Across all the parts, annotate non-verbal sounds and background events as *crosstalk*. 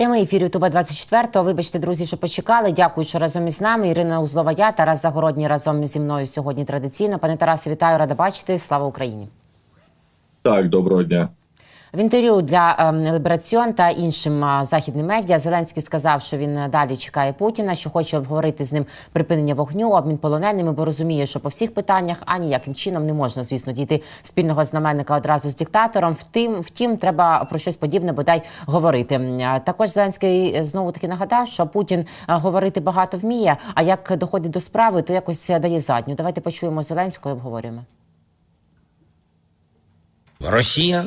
Прямий ефір Ютуба 24 Вибачте, друзі, що почекали. Дякую, що разом із нами. Ірина Узлова, я Тарас Загородній разом зі мною сьогодні традиційно. Пане Тарасе, вітаю, рада бачити. Слава Україні. Так, доброго дня. В інтерв'ю для ем, Лібераціон та іншим західним медіа Зеленський сказав, що він е, далі чекає Путіна, що хоче обговорити з ним припинення вогню, обмін полоненими, бо розуміє, що по всіх питаннях аніяким чином не можна, звісно, дійти спільного знаменника одразу з диктатором. Втім, втім, треба про щось подібне бодай говорити. Також Зеленський знову таки нагадав, що Путін говорити багато вміє. А як доходить до справи, то якось е, дає задню. Давайте почуємо Зеленського і обговорюємо. Росія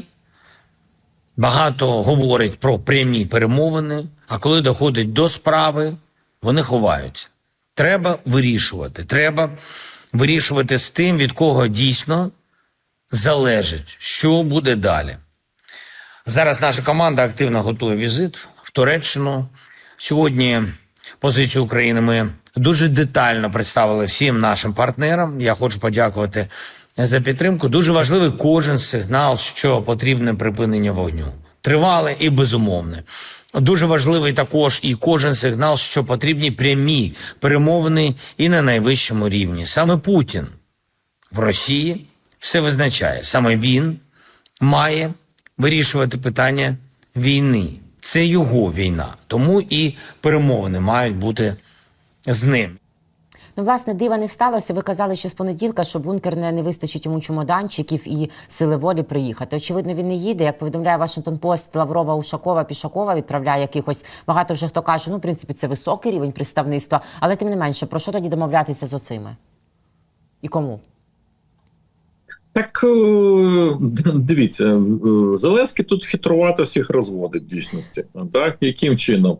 багато говорить про прямі перемовини, а коли доходить до справи, вони ховаються. Треба вирішувати. Треба вирішувати з тим, від кого дійсно залежить, що буде далі. Зараз наша команда активно готує візит в Туреччину. Сьогодні позицію України ми дуже детально представили всім нашим партнерам. Я хочу подякувати за підтримку. Дуже важливий кожен сигнал, що потрібне припинення вогню. Тривале і безумовне. Дуже важливий також і кожен сигнал, що потрібні прямі перемовини і на найвищому рівні. Саме Путін в Росії все визначає. Саме він має вирішувати питання війни. Це його війна. Тому і перемовини мають бути з ним. Ну, власне, дива не сталося. Ви казали ще з понеділка, що бункер не, не вистачить йому чемоданчиків і сили волі приїхати. Очевидно, він не їде. Як повідомляє Вашингтон Пост, Лаврова, Ушакова, Пішакова відправляє якихось. Багато вже хто каже, ну, в принципі, це високий рівень представництва. Але тим не менше, про що тоді домовлятися з оцими? І кому? Так е, дивіться, е, Зеленський тут хитрувато всіх розводить дійсності. Так, яким чином?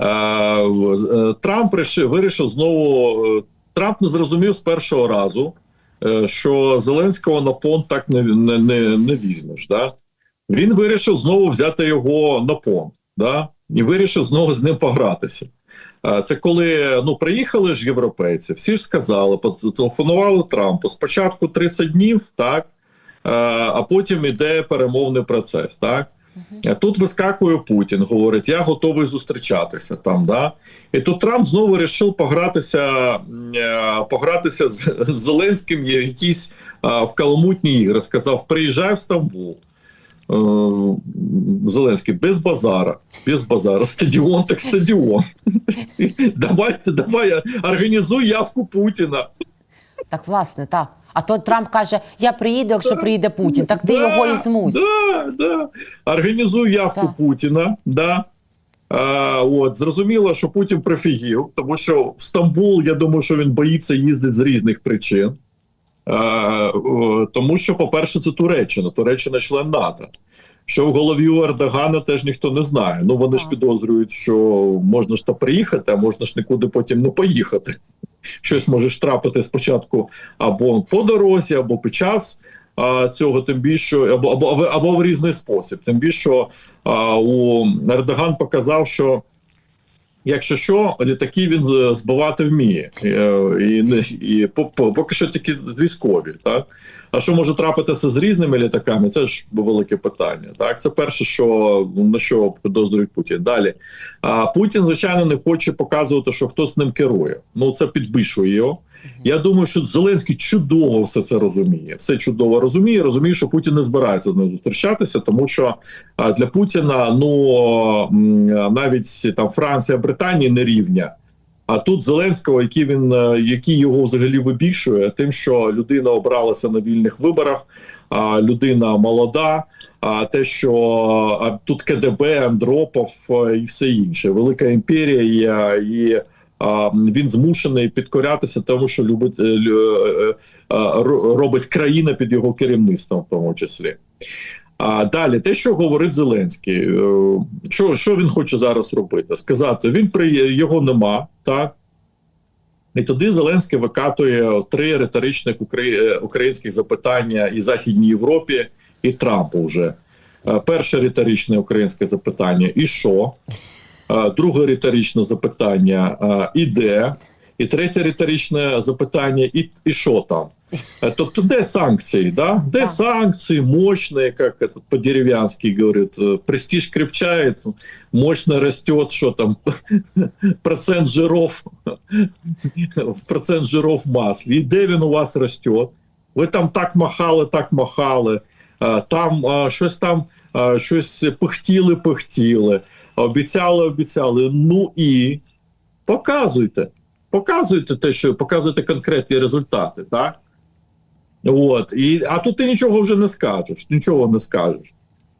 Е, е, Трамп вирішив знову. е, Трамп не зрозумів з першого разу, що Зеленського на понт так не, не, не, не візьмеш. Да? Він вирішив знову взяти його на понт. Да? І вирішив знову з ним погратися. Це коли ну приїхали ж європейці, всі ж сказали, телефонували Трампу спочатку 30 днів, так а потім іде перемовний процес. Так тут вискакує Путін, говорить: я готовий зустрічатися там. Да? І тут Трамп знову вирішив погратися, е, погратися з, Зеленським якісь в каламутні ігри. Сказав: приїжджай в Стамбул. Е, Зеленський без базара, без базара, стадіон так стадіон. *laughs* Давайте, давай, організуй явку Путіна. Так, власне, так. А то Трамп каже: я приїду, якщо приїде Путін. Так ти його і змусь. Да, да. Організуй явку Так. Путіна. Да. А, от, зрозуміло, що Путін прифігів, тому що в Стамбул, я думаю, що він боїться їздити з різних причин. А, тому що, по-перше, це Туреччина, Туреччина член НАТО. Що в голові у Ердогана теж ніхто не знає. Ну вони ж підозрюють, що можна ж то приїхати, а можна ж нікуди потім не поїхати. Щось можеш трапити спочатку або по дорозі, або під час цього, тим більше або, або, або, в різний спосіб. Тим більше а, у Ердоган показав, що якщо що, літаки він збивати вміє, Е, і, і по- поки що тільки військові. Так? А що може трапитися з різними літаками? Це ж велике питання. Так, це перше, що на що підозрюють Путін. Далі а Путін, звичайно, не хоче показувати, що хтось ним керує. Ну це підбишує його. Я думаю, що Зеленський чудово все це розуміє. Все чудово розуміє. Розуміє, що Путін не збирається з ним зустрічатися, тому що для Путіна ну навіть там Франція, Британія не рівня. А тут Зеленського, який він е, який його взагалі вибільшує, тим, що людина обралася на вільних виборах, а людина молода. А те, що а, тут КДБ, Андропов е, і все інше, велика імперія і він змушений підкорятися тому, що любить е, робить країна під його керівництвом, в тому числі. А далі, те, що говорить Зеленський, е, що, що він хоче зараз робити? Сказати, він при його нема, так. І тоді Зеленський викатує три риторичних е, українських запитання і Західній Європі, і Трампу вже. Е, Перше риторичне українське запитання: і що? Друге риторичне запитання: і де? І третє риторичне запитання: і, і що там? Е, Тобто, де санкції? Да? Де Так. санкції, мощные, як по-дерев'янськи говорять, е, престиж крепчає, мощно росте, що там, *laughs* процент жиров, *laughs* процент жиров в маслі. І де він у вас росте? Ви там так махали, так махали, е, там е, щось там, щось пихтіли, пихтіли, обіцяли, обіцяли. Ну і показуйте. Показуйте те, що показуйте конкретні результати, так? От. І, а тут ти нічого вже не скажеш, нічого не скажеш.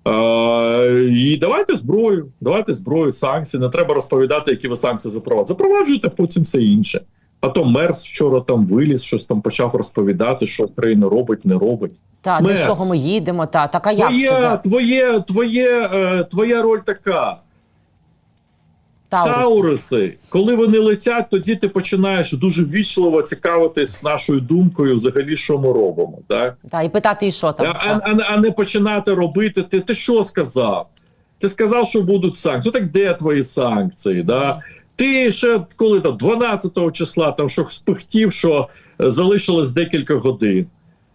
Е, і давайте зброю, давайте зброю, санкції. Не треба розповідати, які ви санкції запроваджуєте. Запроваджуйте потім все інше. А то Мерс вчора там виліз, щось там почав розповідати, що Україна робить, не робить. Та для Мерс. чого ми їдемо? Та така як це? Твоє, да? твоє, твоє, е, твоя роль така. Таурус. Тауруси, коли вони летять, тоді ти починаєш дуже ввічливо цікавитись нашою думкою, взагалі, що ми робимо. Так? Та, і питати, і що там. А, а, а не починати робити. Ти, ти що сказав? Ти сказав, що будуть санкції. Так де твої санкції? Да? Ти ще коли там 12 числа там що спихтів, що е, залишилось декілька годин.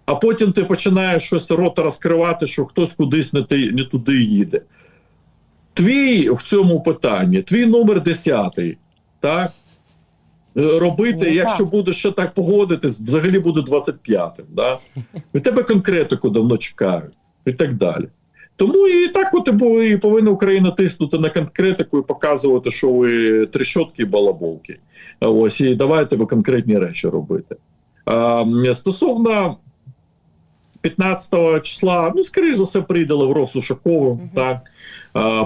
А потім ти починаєш щось рота розкривати, що хтось кудись не, ти, не туди їде. Твій в цьому питанні, твій номер 10, так? Е, Робити, Ну, якщо так. будеш ще так погодитись, взагалі буде 25-м. Да? Від тебе конкретику давно чекають і так далі. Тому і так от і повинна Україна тиснути на конкретику і показувати, що ви трещотки і балаболки. Ось і давайте ви конкретні речі робити. А, стосовно 15 числа, ну, скоріш за все, прийде Лавров з Ушаковим, Мгм. так,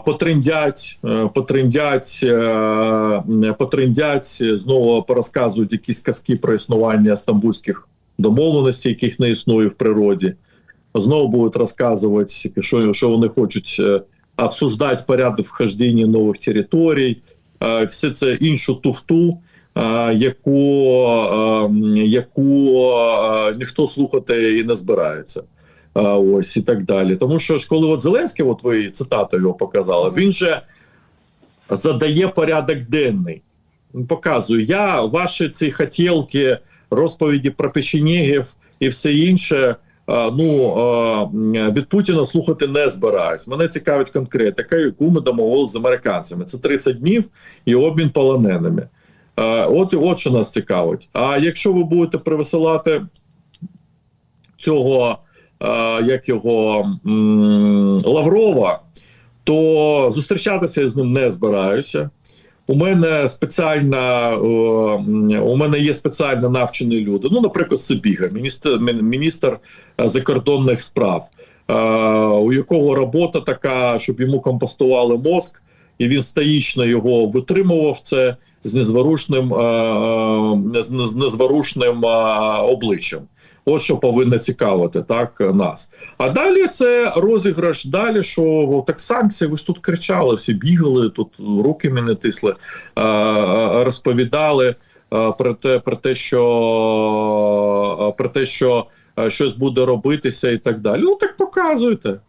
потриндять, е, потриндять, е, потриндять, знову порозказують якісь казки про існування стамбульських домовленостей, яких не існує в природі. Знову будуть розказувати, що, що вони хочуть е, обсуждати порядок вхождення нових територій, е, все це іншу туфту, е, яку, е, яку е, ніхто слухати і не збирається. Е, Ось і так далі. Тому що ж, коли от Зеленський, от ви цитату його показали, він же задає порядок денний. Він показує, я ваші ці хотілки, розповіді про печенєгів і все інше. е, Ну е, від Путіна слухати не збираюсь. Мене цікавить конкретика, яку ми домовилися з американцями. Це 30 днів і обмін полоненими. Е, От от що нас цікавить. А якщо ви будете привисилати цього, е, як його Лаврова, то зустрічатися я з ним не збираюся. У мене спеціальна е, у мене є спеціально навчені люди. Ну, наприклад, Сибіга, міністр, міністр закордонних справ, у якого робота така, щоб йому компостували мозк, і він стоїчно його витримував це з незворушним, е, е, з незворушним е, обличчям. От що повинно цікавити так нас. А далі це розіграш. Далі що так санкції, ви ж тут кричали, всі бігали, тут руки мене тисли, розповідали про те, про те, що про те, що щось буде робитися, і так далі. Ну так показуйте.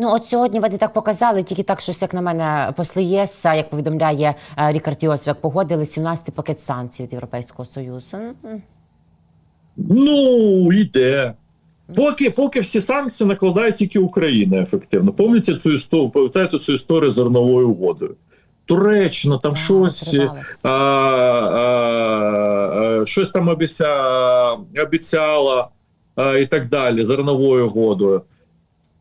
Ну, от сьогодні вони так показали, тільки так, щось, як на мене, посли ЄС, як повідомляє е, Рікард Йосвяк, погодили 17-й пакет санкцій від Європейського Союзу. Ну, йде. Поки, поки всі санкції накладає тільки Україна ефективно. Пам'ятаєте цю історію, пам'ятаєте цю історію з зерновою угодою? Туреччина там а, щось, а, а, а, щось там обіця, обіцяла а, і так далі, зерновою угодою.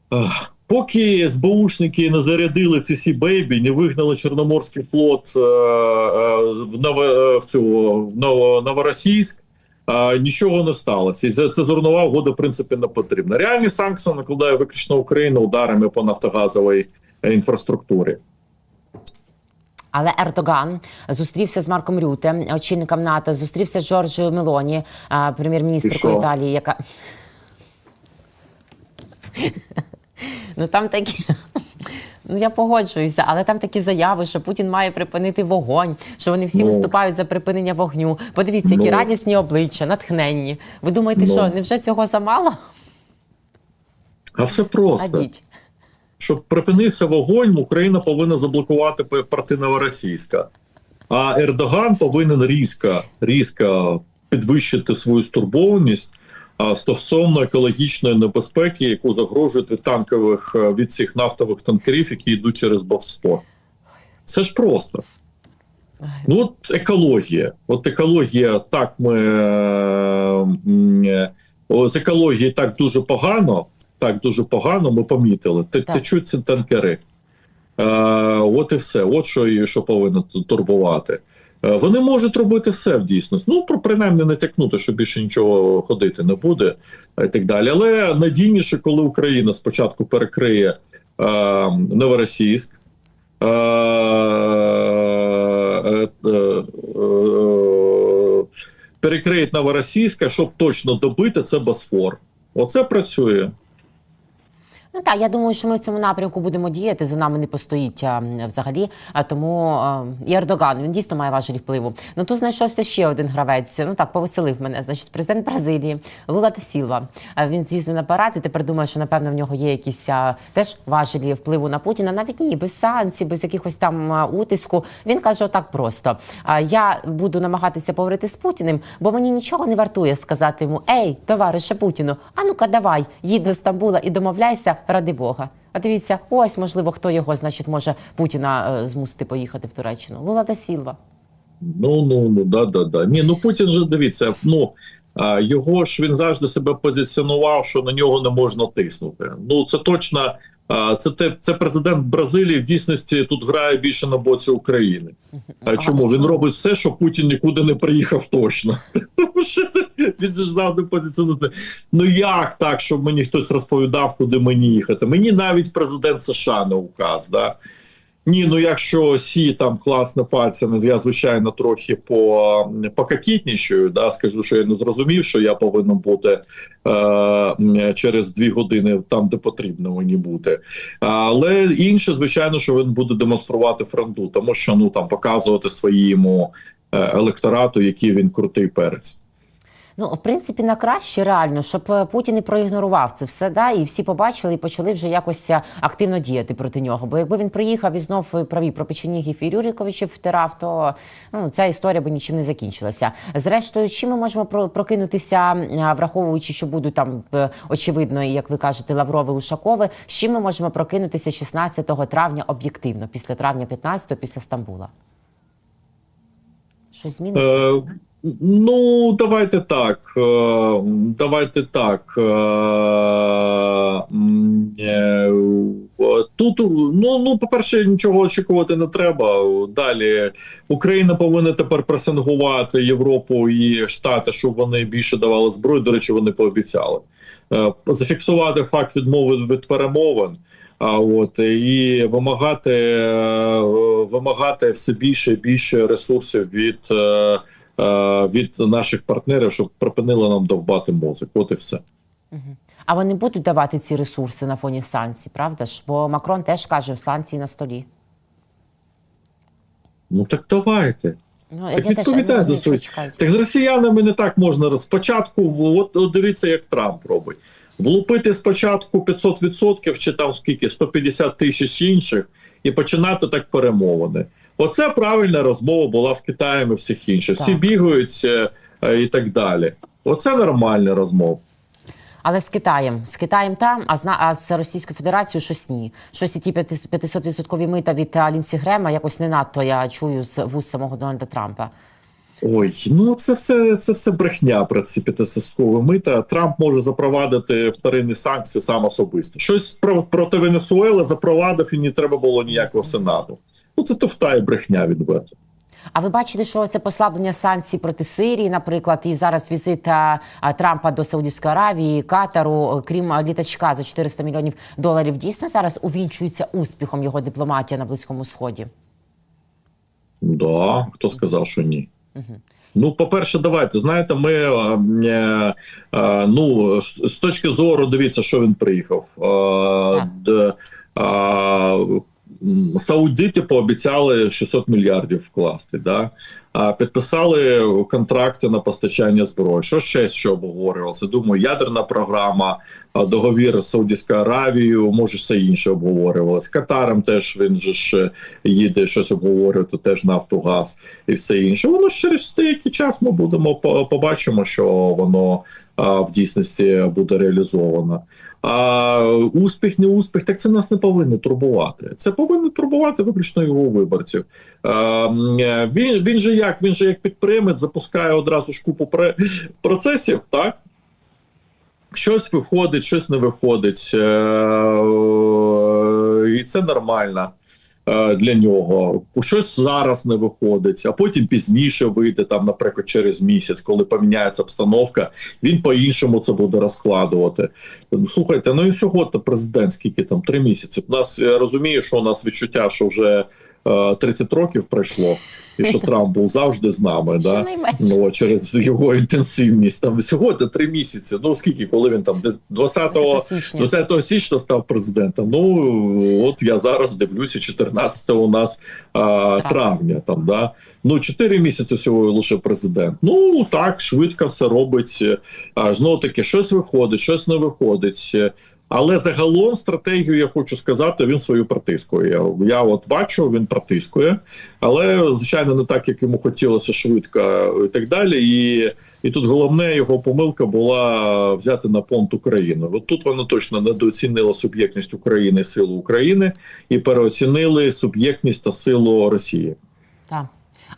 Ах, Поки СБУшники не зарядили ці сі бейбі, не вигнали Чорноморський флот е, е, в, Ново, е, в, цю, в Ново, Новоросійськ, е, нічого не сталося. І це, це зернова угода, в принципі, не потрібна. Реальні санкції накладає виключно Україна ударами по нафтогазовій е, інфраструктурі. Але Ердоган зустрівся з Марком Рюте, очільником НАТО, зустрівся з Джорджією Мелоні, е, прем'єр-міністркою? Італії, яка. Ну там такі. *laughs* Ну, я погоджуюся, але там такі заяви, що Путін має припинити вогонь, що вони всі Ну. виступають за припинення вогню. Подивіться, які Ну. радісні обличчя, натхненні. Ви думаєте, Ну. що невже цього замало? А все просто. Адіть. Щоб припинився вогонь, Україна повинна заблокувати п- порти Новоросійська. А Ердоган повинен різко, різко підвищити свою стурбованість стосовно екологічної небезпеки, яку загрожують від танкових е, від цих нафтових танкерів, які йдуть через Босфор. Це ж просто. Ну, от екологія. От екологія, так ми е, е, з екології так дуже погано. Так дуже погано, ми помітили. Течуть ці танкери. Е, от і все. От що, що повинно турбувати. Е, вони можуть робити все в дійсності. Ну, про принаймні натякнути, що більше нічого ходити не буде е, і так далі. Але надійніше, коли Україна спочатку перекриє е, Новоросійськ. Е, е, е, е, перекриють Новоросійська, щоб точно добити це Босфор. Оце працює. Ну так, я думаю, що ми в цьому напрямку будемо діяти. За нами не постоїть а, взагалі. А тому а, і Ердоган він дійсно має важелі впливу. Ну тут знайшовся ще один гравець. Ну так повеселив мене. Значить, президент Бразилії Лула та Сілва. А, Він з'їздив на парад і тепер думає, що напевно в нього є якісь а, теж важелі впливу на Путіна. Навіть ні, без санкцій, без якихось там а, утиску. Він каже отак просто: а, я буду намагатися поговорити з Путіним, бо мені нічого не вартує сказати йому: Ей, товарише Путіну, а ну-ка, давай, їдь до Стамбула і домовляйся ради Бога. А дивіться, ось можливо, хто його, значить, може Путіна е, змусити поїхати в Туреччину. Лула да Сілва. Ну, ну, ну, да, да, да. Ні, ну Путін же дивіться, ну його ж він завжди себе позиціонував, що на нього не можна тиснути. Ну це точно. Це те, це президент Бразилії в дійсності тут грає більше на боці України. А чому він робить все, щоб Путін нікуди не приїхав точно? Він ж завжди позиціонує. Ну як так, щоб мені хтось розповідав, куди мені їхати? Мені навіть президент США не указ. Да? Ні, ну якщо сі там класно пальцями, я звичайно трохи по покакітнішою, да, скажу, що я не зрозумів, що я повинен бути е, через дві години там, де потрібно мені бути. Але інше, звичайно, що він буде демонструвати фронту, тому що ну там показувати своєму е, електорату, який він крутий перець. Ну, в принципі, на краще реально, щоб е, Путін і проігнорував це все, да, і всі побачили і почали вже якось е, активно діяти проти нього. Бо якби він приїхав і знов е, праві про Печенігів і Рюриковичів втирав, то ну, ця історія би нічим не закінчилася. Зрештою, чим ми можемо прокинутися, враховуючи, що будуть там очевидно, як ви кажете, Лаврови Ушакови, з чим ми можемо прокинутися 16 травня об'єктивно, після травня 15 після Стамбула? Щось зміниться? Ну, давайте так. Е, давайте так. Е, е, тут, ну, ну, по-перше, нічого очікувати не треба. Далі Україна повинна тепер пресингувати Європу і Штати, щоб вони більше давали зброю. До речі, вони пообіцяли. Зафіксувати факт відмови від перемовин. А от і вимагати, вимагати все більше і більше ресурсів від, від наших партнерів, щоб припинили нам довбати мозок. От і все. А вони будуть давати ці ресурси на фоні санкцій, правда ж? Бо Макрон теж каже, санкції на столі. Ну так давайте. Ну, Так відповідайте за свої. Так з росіянами не так можна спочатку. От, от дивіться, як Трамп робить. Влупити спочатку 500% чи там скільки 150 тисяч інших, і починати так перемовини. Оце правильна розмова була з Китаєм і всіх інших. Всі бігають е, е, і так далі. Оце нормальна розмова. Але з Китаєм, з Китаєм там, а з, а з Російською Федерацією щось ні. Щось і ті 500% мита від а, Лінсі Грема якось не надто я чую з вуст самого Дональда Трампа. Ой, ну це все це все брехня про ці п'ятисоскові мита. Трамп може запровадити вторинні санкції сам особисто. Щось про проти Венесуели запровадив і не треба було ніякого сенату. Ну це туфта і брехня відверто. А ви бачите, що це послаблення санкцій проти Сирії, наприклад, і зараз візит Трампа до Саудівської Аравії, Катару, крім літачка за 400 мільйонів доларів, дійсно зараз увінчується успіхом його дипломатія на Близькому Сході. Да, хто сказав, що ні? Ну, по-перше, давайте знаєте, ми е, е, ну з точки зору, дивіться, що він приїхав. Е, е, Саудити пообіцяли 600 мільярдів вкласти. Да? Підписали контракти на постачання зброї. Що ще що обговорювалося? Думаю, ядерна програма, договір з Саудівською Аравією, може все інше обговорювалось. З Катаром теж він же ж е, їде щось обговорювати, теж Нафтогаз і все інше. Воно ж через деякий час ми будемо побачимо, що воно в дійсності буде реалізовано. А успіх, не успіх, так це нас не повинно турбувати. Це повинно турбувати виключно його виборців. А, е, він, він же як він же як підприємець запускає одразу ж купу процесів, так? Щось виходить, щось не виходить. Е, І це нормально е, для нього. Щось зараз не виходить, а потім пізніше вийде, там, наприклад, через місяць, коли поміняється обстановка, він по-іншому це буде розкладувати. Ну, Слухайте, ну і сьогодні президент, скільки там три місяці. У нас я розумію, що у нас відчуття, що вже 30 років пройшло, і що Трамп був завжди з нами. Да? Ну, через його інтенсивність. Там сьогодні три місяці. Ну скільки, коли він там десь 20 січня. 20 січня став президентом. Ну от я зараз дивлюся, 14 у нас а, травня. Там да ну 4 місяці всього лише президент. Ну так швидко все робить. А знову таки, щось виходить, щось не виходить. Але загалом стратегію я хочу сказати, він свою протискує. Я, я от бачу, він протискує, але звичайно не так, як йому хотілося швидко і так далі. І, і тут головне його помилка була взяти на понт Україну. От тут вони точно недооцінили суб'єктність України, силу України і переоцінили суб'єктність та силу Росії.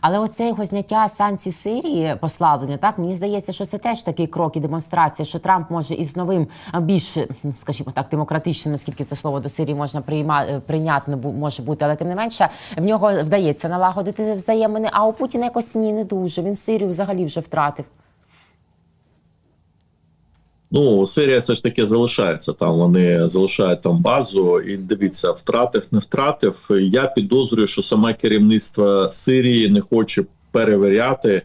Але оце його зняття санкцій Сирії, послаблення, так мені здається, що це теж такий крок і демонстрація, що Трамп може із новим а, більш, ну, скажімо так, демократичним, наскільки це слово до Сирії можна приймати прийняти, прийнятно може бути, але тим не менше в нього вдається налагодити взаємини. А у Путіна якось ні, не дуже. Він Сирію взагалі вже втратив. Ну, Сирія все ж таки залишається там. Вони залишають там базу. І дивіться, втратив, не втратив. Я підозрюю, що саме керівництво Сирії не хоче перевіряти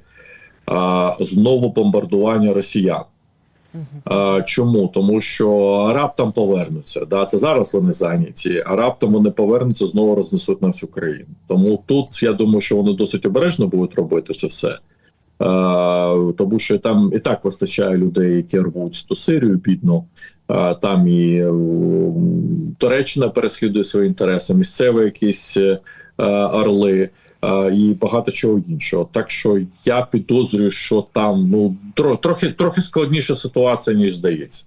а, знову бомбардування росіян. А, чому? Тому що раптом повернуться. Да? Це зараз вони зайняті, а раптом вони повернуться, знову рознесуть на всю країну. Тому тут я думаю, що вони досить обережно будуть робити це все. Е, тому що там і так вистачає людей, які рвуть ту Сирію бідну. Е, там і е, Туреччина переслідує свої інтереси, місцеві якісь орли. І багато чого іншого. Так що я підозрюю, що там ну тро, трохи трохи складніша ситуація, ніж здається.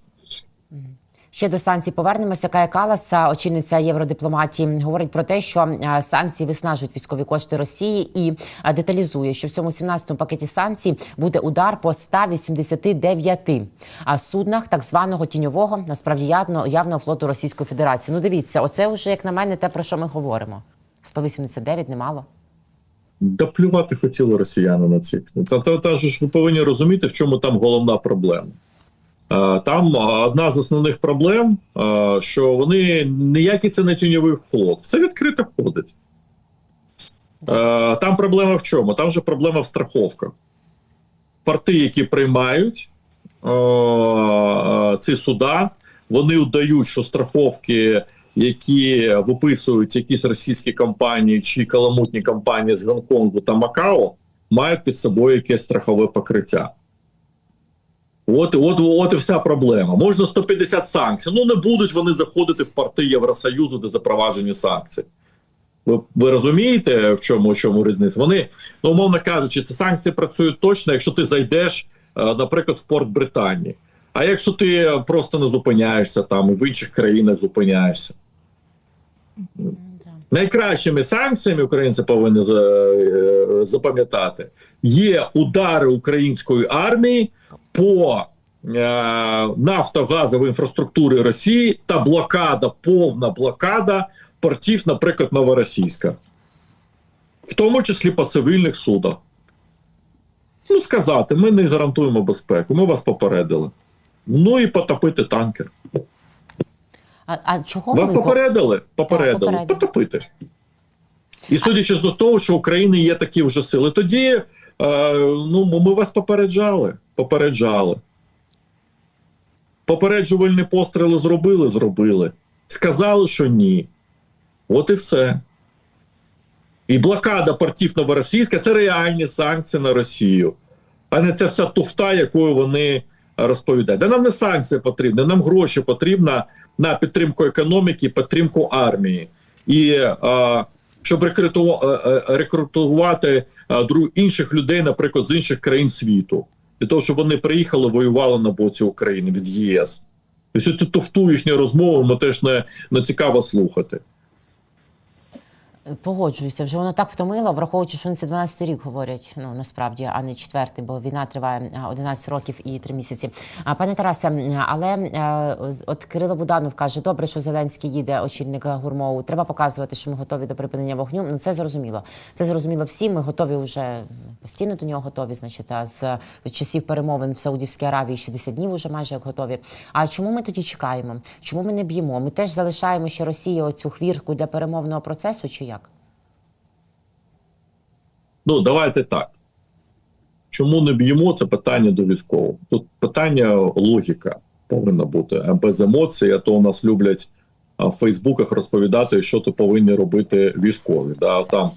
Ще до санкцій повернемося. Кая Калас, очільниця євродипломатії, говорить про те, що е, санкції виснажують військові кошти Росії і е, деталізує, що в цьому 17-му пакеті санкцій буде удар по 189 а суднах так званого тіньового, насправді явного флоту Російської Федерації. Ну дивіться, оце вже як на мене те про що ми говоримо. 189 немало. Да плювати хотіли росіяни на цих. Та, та, та ж ви повинні розуміти, в чому там головна проблема. Е, Там одна з основних проблем, е, що вони ніякий це не тіньовий флот, все відкрито ходить. Е, Там проблема в чому? Там же проблема в страховках. Порти, які приймають е, е, ці суда, вони удають, що страховки, які виписують якісь російські компанії чи каламутні компанії з Гонконгу та Макао, мають під собою якесь страхове покриття. От, от, от і вся проблема. Можна 150 санкцій. Ну не будуть вони заходити в порти Євросоюзу, де запроваджені санкції. Ви, ви розумієте, в чому, в чому різниця? Вони, ну, умовно кажучи, ці санкції працюють точно, якщо ти зайдеш, е, наприклад, в порт Британії. А якщо ти просто не зупиняєшся там і в інших країнах зупиняєшся. Найкращими санкціями українці повинні е, запам'ятати є удари української армії по е, нафтогазовій інфраструктурі Росії та блокада, повна блокада портів, наприклад, Новоросійська, в тому числі по цивільних судах. Ну, сказати, ми не гарантуємо безпеку, ми вас попередили. Ну і потопити танкер. А, а чого Вас вони- попередили? Попередили. попередили. Потопити. І судячи з того, що в Україні є такі вже сили, тоді е, ну, ми вас попереджали. Попереджали. Попереджувальні постріли зробили, зробили. Сказали, що ні. От і все. І блокада портів Новоросійська це реальні санкції на Росію, а не ця вся туфта, якою вони розповідає. Да нам не санкції потрібні, нам гроші потрібно на підтримку економіки, підтримку армії. І е, щоб е, е, рекрутувати е, інших людей, наприклад, з інших країн світу, для того, щоб вони приїхали, воювали на боці України від ЄС. Тобто цю тофту їхню розмову ми теж не, не цікаво слухати. Погоджуюся, вже воно так втомило, враховуючи, що вони це 12 рік говорять. Ну насправді, а не четвертий, бо війна триває а, 11 років і 3 місяці. А пане Тарасе, але е, от Кирило Буданов каже: добре, що Зеленський їде, очільник гурмову. Треба показувати, що ми готові до припинення вогню. Ну це зрозуміло. Це зрозуміло всі. Ми готові вже постійно до нього готові. Значить, з часів перемовин в Саудівській Аравії 60 днів уже майже як готові. А чому ми тоді чекаємо? Чому ми не б'ємо? Ми теж залишаємо ще Росії оцю хвіртку для перемовного процесу, чи як? Ну, давайте так. Чому не б'ємо? Це питання до військового. Тут питання логіка повинна бути. Без емоцій, а то у нас люблять в Фейсбуках розповідати, що то повинні робити військові. Да? Там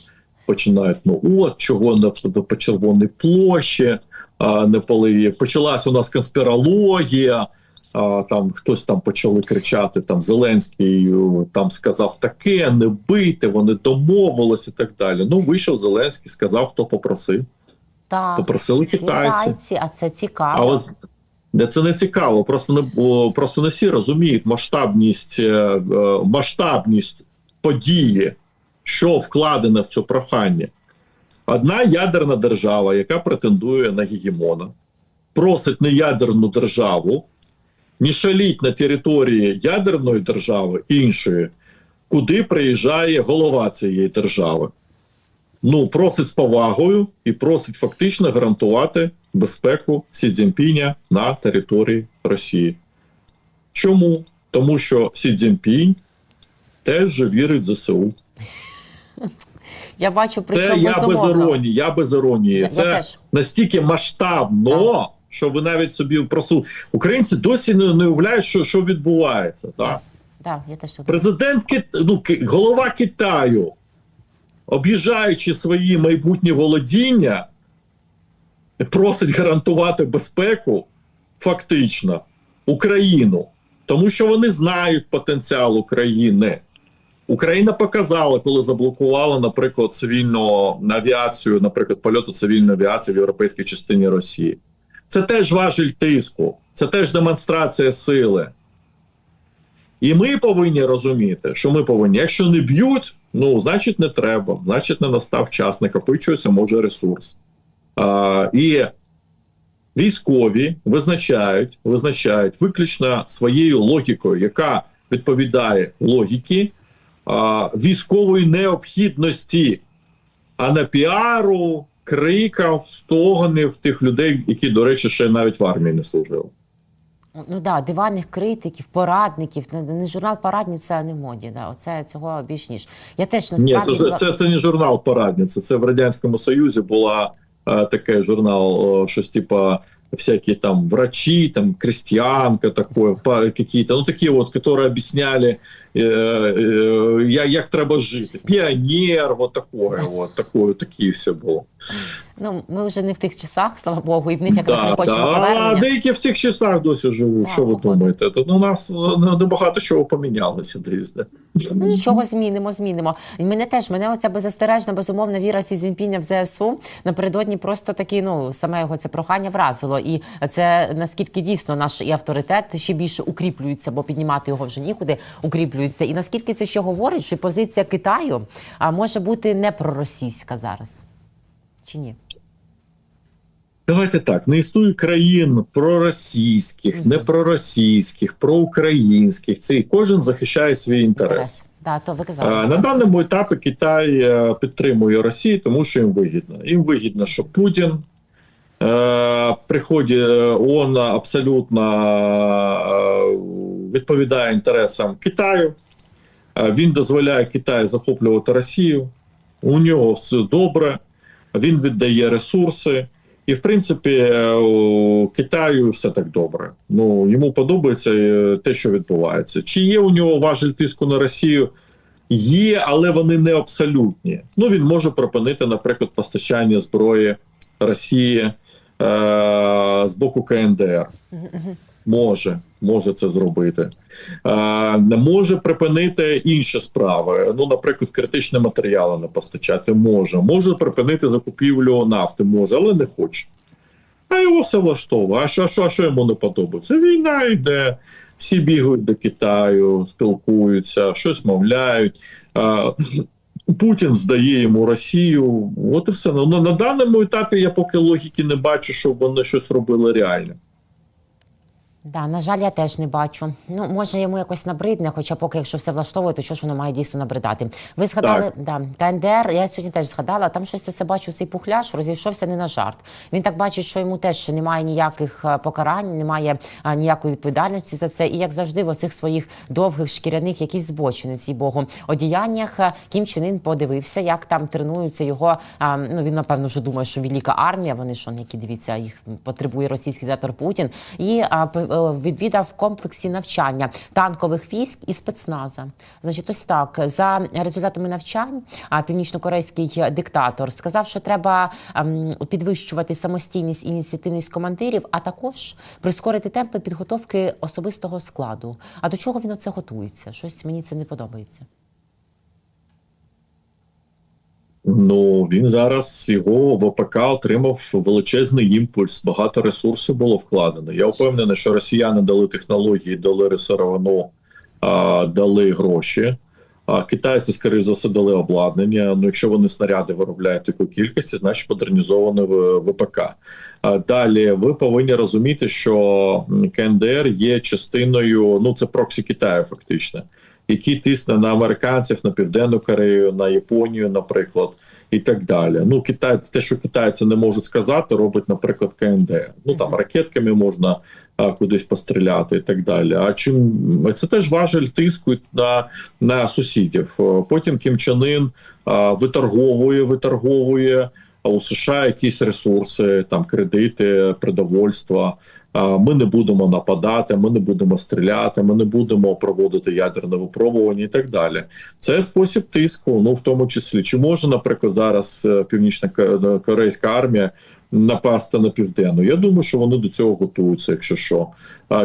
починають: ну от чого не по червоній площі, а, не поли. Почалась у нас конспірологія. А, там хтось там почали кричати: там Зеленський там сказав таке, не бийте, вони домовились і так далі. Ну, вийшов Зеленський, сказав, хто попросив. Так, Попросили китайці. китайці, а це цікаво. Але де це не цікаво. Просто не просто не всі розуміють масштабність, е, е, масштабність події, що вкладено в це прохання. Одна ядерна держава, яка претендує на гегемона, просить не ядерну державу, не шаліть на території ядерної держави іншої, куди приїжджає голова цієї держави. Ну, просить з повагою і просить фактично гарантувати безпеку Сі Цзіньпіня на території Росії. Чому? Тому що Сі Цзіньпінь теж вірить в ЗСУ. Я бачу при Це цьому я без іронії. Я без іронії. Я- я Це настільки масштабно, що ви навіть собі просто українці досі не, не уявляють, що, що відбувається. Так? Так, я теж так. Президент Кит... ну, голова Китаю, об'їжджаючи свої майбутні володіння, просить гарантувати безпеку фактично Україну, тому що вони знають потенціал України. Україна показала, коли заблокувала, наприклад, цивільну авіацію, наприклад, польоту цивільної авіації в європейській частині Росії. Це теж важіль тиску, це теж демонстрація сили. І ми повинні розуміти, що ми повинні, якщо не б'ють, ну значить не треба, значить не настав час, накопичується може ресурс. А, і військові визначають, визначають виключно своєю логікою, яка відповідає логіки а, військової необхідності, а не піару, криків, стогонів тих людей, які, до речі, ще навіть в армії не служили. Ну да, диванних критиків, порадників. Не, не журнал порадниця не в моді. Да. Оце цього більш ніж. Я теж Ні, це, була- це, це не журнал порадниця. Це в Радянському Союзі була е, такий журнал, щось типа всякие там врачи, там крестьянка такое, какие-то, ну такие вот, которые объясняли, э, э, я- як треба жить. Пионер, вот такое, вот такое, такие все було. Ну, ми вже не в тих часах, слава Богу, і в них якраз не хочемо да. А деякі в тих часах досі живуть. Так, Що ви походу. думаєте? Ну, у нас е, небагато чого помінялося десь. де. Ну нічого змінимо, змінимо. І мене теж мене оця беззастережна, безумовна віра Сі Цзіньпіня в ЗСУ напередодні просто такі, ну саме його це прохання вразило. І це наскільки дійсно наш і авторитет ще більше укріплюється, бо піднімати його вже нікуди укріплюється. І наскільки це ще говорить, що позиція Китаю а, може бути не проросійська зараз. Чи ні? Давайте так: не існує країн проросійських, не проросійських, проукраїнських. Це кожен захищає свій інтерес. Да, то ви казали. На даному етапі Китай е, підтримує Росію, тому що їм вигідно. Їм вигідно, що Путін е, приходить, е, он абсолютно е, відповідає інтересам Китаю. Він дозволяє Китаю захоплювати Росію. У нього все добре, він віддає ресурси. І, в принципі, е, у Китаю все так добре. Ну йому подобається е, те, що відбувається. Чи є у нього важель тиску на Росію? Є, але вони не абсолютні. Ну він може припинити, наприклад, постачання зброї Росії е, з боку КНДР. Може, може це зробити. Е, може припинити інші справи. Ну, наприклад, критичні матеріали не постачати може. Може припинити закупівлю нафти, може, але не хоче. А його все влаштовує. А що, а що, а що йому не подобається? Війна йде, всі бігають до Китаю, спілкуються, щось мовляють. Путін здає йому Росію. От і все. Ну, на, на даному етапі я поки логіки не бачу, щоб вони щось робили реальне. Да, на жаль, я теж не бачу. Ну, може, йому якось набридне, хоча поки якщо все влаштовує, то що ж воно має дійсно набридати? Ви згадали да, КНДР, я сьогодні теж згадала, там щось оце бачу, цей пухляш розійшовся не на жарт. Він так бачить, що йому теж ще немає ніяких е, покарань, немає а, ніякої відповідальності за це. І як завжди, в оцих своїх довгих шкіряних якісь збочини, цій Богу, одіяннях е, Кім Чен Ін подивився, як там тренуються його. А, ну він напевно вже думає, що велика армія. Вони що які дивіться, їх потребує російський диктатор Путін. І а, е, відвідав комплексі навчання танкових військ і спецназа. Значить, ось так за результатами навчань північнокорейський диктатор сказав, що треба ем, підвищувати самостійність і ініціативність командирів, а також прискорити темпи підготовки особистого складу. А до чого він оце готується? Щось мені це не подобається. Ну він зараз його ВПК отримав величезний імпульс. Багато ресурсів було вкладено. Я впевнений, що росіяни дали технології, дали а, дали гроші. А китайці, скоріше за все, дали обладнання. Ну, якщо вони снаряди виробляють таку кількості, значить модернізоване в- ВПК. А далі ви повинні розуміти, що КНДР є частиною, ну це проксі Китаю, фактично, який тисне на американців, на південну Корею, на Японію, наприклад, і так далі. Ну, Китай, те, що китайці не можуть сказати, робить, наприклад, КНДР. Ну там ракетками можна а, кудись постріляти і так далі. А чим це теж важель тиску на, на сусідів. Потім Кім Чен Ін а, виторговує, виторговує. У США якісь ресурси, там кредити, продовольства. Ми не будемо нападати, ми не будемо стріляти, ми не будемо проводити ядерне випробування і так далі. Це спосіб тиску, ну в тому числі. Чи може, наприклад, зараз е, північна корейська армія напасти на південну? Я думаю, що вони до цього готуються, якщо що.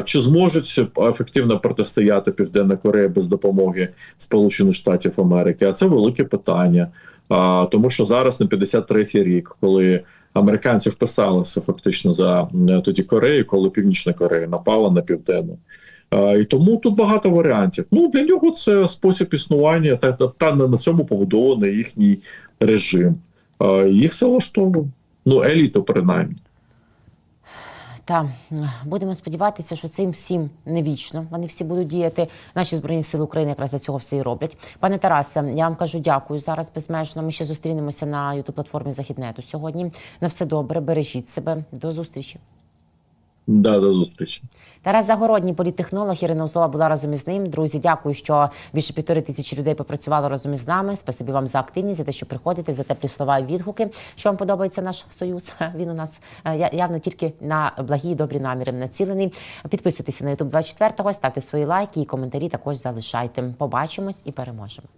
Чи зможуть ефективно протистояти Південна Корея без допомоги Сполучених Штатів Америки? А це велике питання. А, тому що зараз на 53-й рік, коли американці вписалися фактично за е, тоді Корею, коли Північна Корея напала на південну. А, і тому тут багато варіантів. Ну для нього це спосіб існування, та, та, на цьому побудований їхній режим. А, їх все влаштовує. Ну, еліту, принаймні. Та будемо сподіватися, що цим всім не вічно. Вони всі будуть діяти. Наші збройні сили України якраз для цього все і роблять. Пане Тарасе, я вам кажу дякую зараз безмежно. Ми ще зустрінемося на ютуб платформі Західнету сьогодні. На все добре, бережіть себе. До зустрічі. Да, до зустрічі. Тарас Загородній, політтехнолог, Ірина Узлова була разом із ним. Друзі, дякую, що більше півтори тисячі людей попрацювало разом із нами. Спасибі вам за активність, за те, що приходите, за теплі слова і відгуки. Що вам подобається наш союз? *laughs* Він у нас е, явно тільки на благі і добрі наміри націлений. Підписуйтеся на YouTube 24 ставте свої лайки і коментарі також залишайте. Побачимось і переможемо.